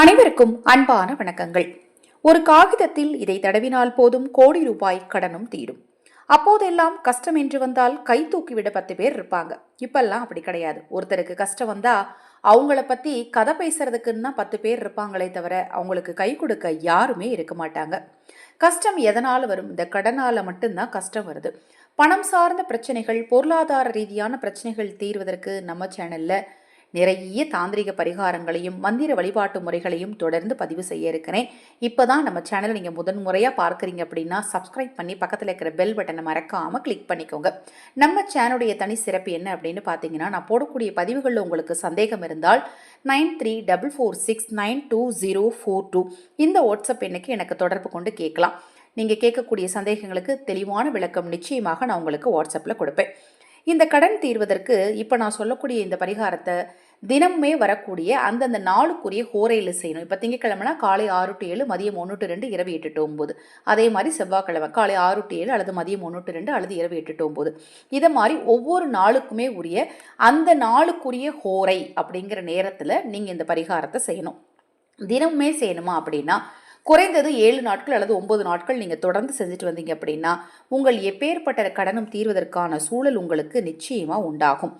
அனைவருக்கும் அன்பான வணக்கங்கள். ஒரு காகிதத்தில் இதை தடவினால் போதும் கோடி ரூபாய் கடனும் தீரும். அப்போதெல்லாம் கஷ்டம் என்று வந்தால் கை தூக்கிவிட பத்து பேர் இருப்பாங்க. இப்பெல்லாம் அப்படி கிடையாது. ஒருத்தருக்கு கஷ்டம் வந்தா அவங்கள பத்தி கதை பேசுறதுக்குன்னா பத்து பேர் இருப்பாங்களே தவிர அவங்களுக்கு கை கொடுக்க யாருமே இருக்க மாட்டாங்க. கஷ்டம் எதனால வரும்? இந்த கடனால மட்டும்தான் கஷ்டம் வருது. பணம் சார்ந்த பிரச்சனைகள் பொருளாதார ரீதியான பிரச்சனைகள் தீர்வதற்கு நம்ம சேனல்ல நிறைய தாந்திரிக பரிகாரங்களையும் மந்திர வழிபாட்டு முறைகளையும் தொடர்ந்து பதிவு செய்ய இருக்கிறேன். இப்போ தான் நம்ம சேனலை நீங்கள் முதன்முறையாக பார்க்குறீங்க அப்படின்னா சப்ஸ்கிரைப் பண்ணி பக்கத்தில் இருக்கிற பெல் பட்டனை மறக்காமல் கிளிக் பண்ணிக்கோங்க. நம்ம சேனலுடைய தனி சிறப்பு என்ன அப்படின்னு பார்த்தீங்கன்னா நான் போடக்கூடிய பதிவுகளில் உங்களுக்கு சந்தேகம் இருந்தால் nine three double four six nine two zero four two இந்த வாட்ஸ்அப் எண்ணுக்கு எனக்கு தொடர்பு கொண்டு கேட்கலாம். நீங்கள் கேட்கக்கூடிய சந்தேகங்களுக்கு தெளிவான விளக்கம் நிச்சயமாக நான் உங்களுக்கு வாட்ஸ்அப்பில் கொடுப்பேன். இந்த கடன் தீர்வதற்கு இப்போ நான் சொல்லக்கூடிய இந்த பரிகாரத்தை தினமுமே வரக்கூடிய அந்தந்த நாளுக்குரிய ஹோரையில் செய்யணும். இப்போ திங்கக்கிழமைனா காலை ஆறு டு ஏழு மதியம் ஒன்று டு ரெண்டு இரவு எட்டு டு ஒம்பது. அதே மாதிரி செவ்வாய்க்கிழமை காலை ஆறு டு ஏழு அல்லது மதியம் ஒன்று டு ரெண்டு அல்லது இரவு எட்டு டு ஒம்பது. இதை மாதிரி ஒவ்வொரு நாளுக்குமே உரிய அந்த நாளுக்குரிய ஹோரை அப்படிங்கிற நேரத்தில் நீங்கள் இந்த பரிகாரத்தை செய்யணும். தினமுமே செய்யணுமா அப்படின்னா குறைந்தது ஏழு நாட்கள் அல்லது ஒன்பது நாட்கள் நீங்கள் தொடர்ந்து செஞ்சுட்டு வந்தீங்க அப்படின்னா உங்கள் எப்பேற்பட்ட கடனும் தீர்வதற்கான சூழல் உங்களுக்கு நிச்சயமாக உண்டாகும்.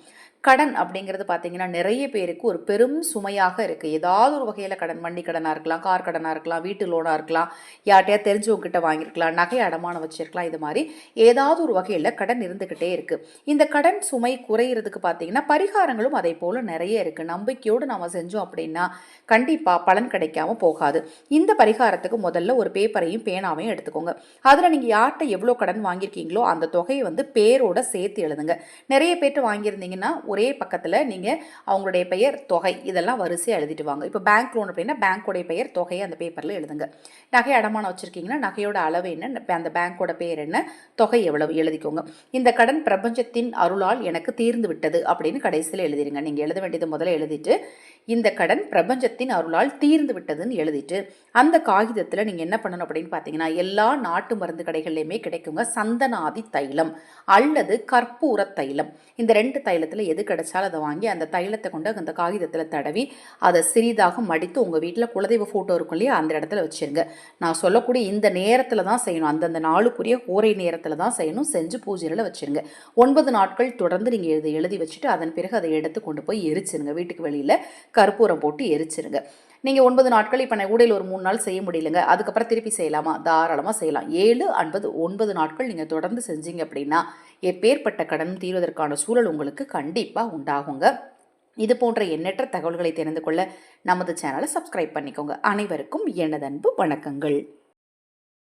கடன் அப்படிங்கிறது பார்த்தீங்கன்னா நிறைய பேருக்கு ஒரு பெரும் சுமையாக இருக்குது ஏதாவது ஒரு வகையில் கடன் வண்டி கடனாக இருக்கலாம் கார் கடனாக இருக்கலாம் வீட்டு லோனாக இருக்கலாம் யார்ட்டையா தெரிஞ்சவங்ககிட்ட வாங்கியிருக்கலாம் நகை அடமானம் வச்சுருக்கலாம் இது மாதிரி ஏதாவது ஒரு வகையில் கடன் இருந்துக்கிட்டே இருக்குது இந்த கடன் சுமை குறையிறதுக்கு பார்த்தீங்கன்னா பரிகாரங்களும் அதே போல் நிறைய இருக்குது நம்பிக்கையோடு நம்ம செஞ்சோம் அப்படின்னா கண்டிப்பாக பலன் கிடைக்காம போகாது. இந்த பரிகாரத்துக்கு முதல்ல ஒரு பேப்பரையும் பேனாவையும் எடுத்துக்கோங்க. அதில் நீங்கள் யார்கிட்ட எவ்வளோ கடன் வாங்கியிருக்கீங்களோ அந்த தொகையை வந்து பேரோட சேர்த்து எழுதுங்க. நிறைய பேர்ட்டு வாங்கியிருந்தீங்கன்னா ஒரே பக்கத்தில் நீங்கள் அவங்களுடைய பெயர் தொகை இதெல்லாம் வரிசையாக எழுதிட்டு வாங்க. இப்போ பேங்க் லோன் அப்படின்னா பேங்க்கோடைய பெயர் தொகையை அந்த பேப்பரில் எழுதுங்க. நகை அடமானம் வச்சுருக்கீங்கன்னா நகையோட அளவு என்ன அந்த பேங்க்கோட பெயர் என்ன தொகை எவ்வளவு எழுதிக்கோங்க. இந்த கடன் பிரபஞ்சத்தின் அருளால் எனக்கு தீர்ந்து விட்டது அப்படின்னு கடைசியில் எழுதிடுங்க நீங்கள் எழுத வேண்டியது முதல்ல எழுதிட்டு இந்த கடன் பிரபஞ்சத்தின் அருளால் தீர்ந்து விட்டதுன்னு எழுதிட்டு அந்த காகிதத்தில் நீங்கள் என்ன பண்ணணும் அப்படின்னு பார்த்தீங்கன்னா எல்லா நாட்டு மருந்து கடைகள்லையுமே கிடைக்குங்க. சந்தனாதி தைலம் அல்லது கற்பூர தைலம். இந்த ரெண்டு தைலத்தில் எது கிடைச்சாலும் அதை வாங்கி அந்த தைலத்தை கொண்டு அந்த காகிதத்தில் தடவி அதை சிறிதாக மடித்து உங்கள் வீட்டில் குலதெய்வ ஃபோட்டோ இருக்கும் இல்லையா அந்த இடத்துல வச்சுருங்க. நான் சொல்லக்கூடிய இந்த நேரத்தில் தான் செய்யணும். அந்தந்த நாளுக்குரிய ஓரை நேரத்தில் தான் செய்யணும். செஞ்சு பூஜையில் வச்சுருங்க. ஒன்பது நாட்கள் தொடர்ந்து நீங்கள் இதை எழுதி வச்சுட்டு அதன் பிறகு அதை எடுத்து கொண்டு போய் எரிச்சிருங்க. வீட்டுக்கு வெளியில் கற்பூரம் போட்டு எரிச்சிருங்க. நீங்கள் ஒன்பது நாட்கள் இப்போ நான் உடையில் ஒரு மூணு நாள் செய்ய முடியலங்க. அதுக்கப்புறம் திருப்பி செய்யலாமா? தாராளமாக செய்யலாம். ஏழு அன்பது ஒன்பது நாட்கள் நீங்கள் தொடர்ந்து செஞ்சீங்க அப்படின்னா எப்பேற்பட்ட கடன் தீர்வதற்கான சூழல் உங்களுக்கு கண்டிப்பாக உண்டாகுங்க. இது போன்ற எண்ணற்ற தகவல்களை தெரிந்து கொள்ள நமது சேனலை சப்ஸ்கிரைப் பண்ணிக்கோங்க. அனைவருக்கும் எனதன்பு வணக்கங்கள்.